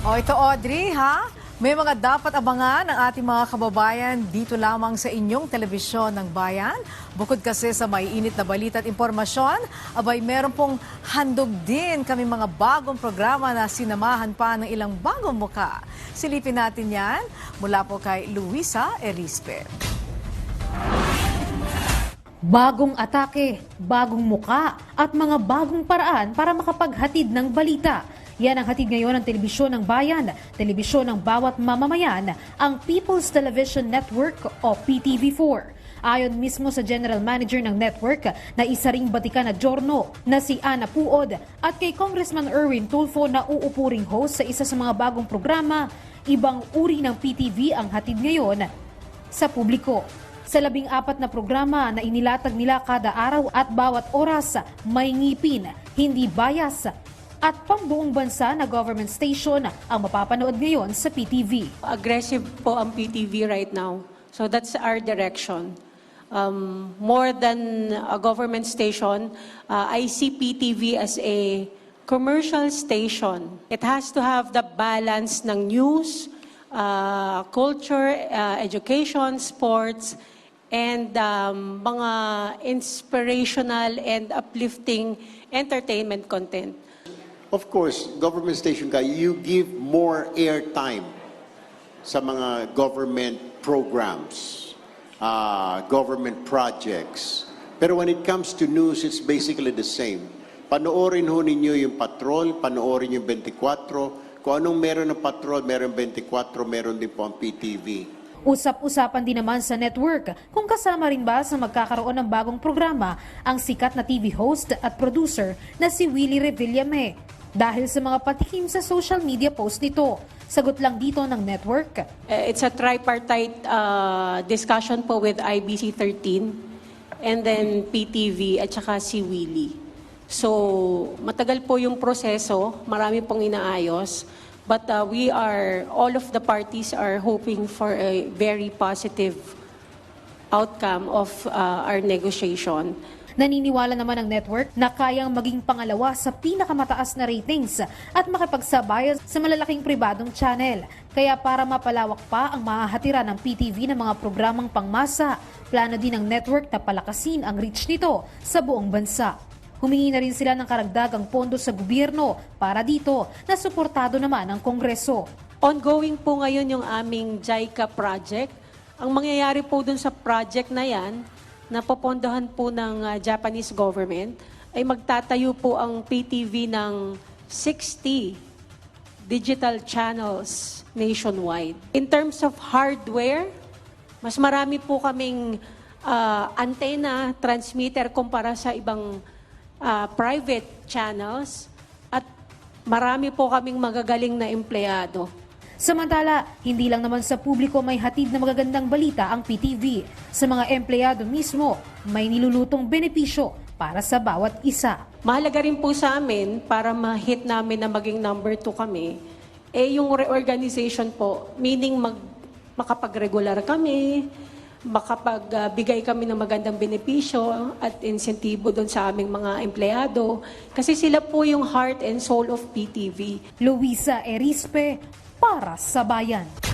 O ito Audrey, ha? May mga dapat abangan ng ating mga kababayan dito lamang sa inyong telebisyon ng bayan. Bukod kasi sa maiinit na balita at impormasyon, abay meron pong handog din kami mga bagong programa na sinamahan pa ng ilang bagong muka. Silipin natin yan mula po kay Luisa Erispe. Bagong atake, bagong muka at mga bagong paraan para makapaghatid ng balita. Yan ang hatid ngayon ng telebisyon ng bayan, telebisyon ng bawat mamamayan, ang People's Television Network o PTV4. Ayon mismo sa General Manager ng network na isa ring batikan na Jorno na si Ana Puod at kay Congressman Erwin Tulfo na uupo ring host sa isa sa mga bagong programa, ibang uri ng PTV ang hatid ngayon sa publiko. Sa labing apat na programa na inilatag nila kada araw at bawat oras, may ngipin, hindi bias, at pambuong bansa na government station ang mapapanood ngayon sa PTV. aggressive po ang PTV right now. So that's our direction. Um, more than a government station, uh, I see PTV as a commercial station. It has to have the balance ng news, uh, culture, uh, education, sports, and um, mga inspirational and uplifting entertainment content. Of course, government station ka, you give more airtime sa mga government programs, uh, government projects. Pero when it comes to news, it's basically the same. Panoorin ho ninyo yung patrol, panoorin yung 24. Kung anong meron ng patrol, meron 24, meron din po ang PTV. Usap-usapan din naman sa network kung kasama rin ba sa magkakaroon ng bagong programa ang sikat na TV host at producer na si Willie Revillame. Dahil sa mga patikim sa social media post nito, sagot lang dito ng network. Uh, It's a tripartite uh, discussion po with IBC 13 and then PTV at saka si Willie. So, matagal po yung proseso, marami pong inaayos. But uh, we are, all of the parties are hoping for a very positive outcome of uh, our negotiation. Naniniwala naman ang network na kayang maging pangalawa sa pinakamataas na ratings at makipagsabayan sa malalaking pribadong channel. Kaya para mapalawak pa ang mahahatira ng PTV ng mga programang pangmasa, plano din ng network na palakasin ang reach nito sa buong bansa. Humingi na rin sila ng karagdagang pondo sa gobyerno para dito na suportado naman ng Kongreso. Ongoing po ngayon yung aming JICA project. Ang mangyayari po dun sa project na yan, na popondohan po ng uh, Japanese government, ay magtatayo po ang PTV ng 60 digital channels nationwide. In terms of hardware, mas marami po kaming uh, antenna, transmitter kumpara sa ibang uh, private channels at marami po kaming magagaling na empleyado. Samantala, hindi lang naman sa publiko may hatid na magagandang balita ang PTV. Sa mga empleyado mismo, may nilulutong benepisyo para sa bawat isa. Mahalaga rin po sa amin para ma-hit namin na maging number two kami, eh yung reorganization po, meaning mag, makapag-regular kami, makapagbigay kami ng magandang benepisyo at insentibo doon sa aming mga empleyado. Kasi sila po yung heart and soul of PTV. Luisa Erispe para sa bayan.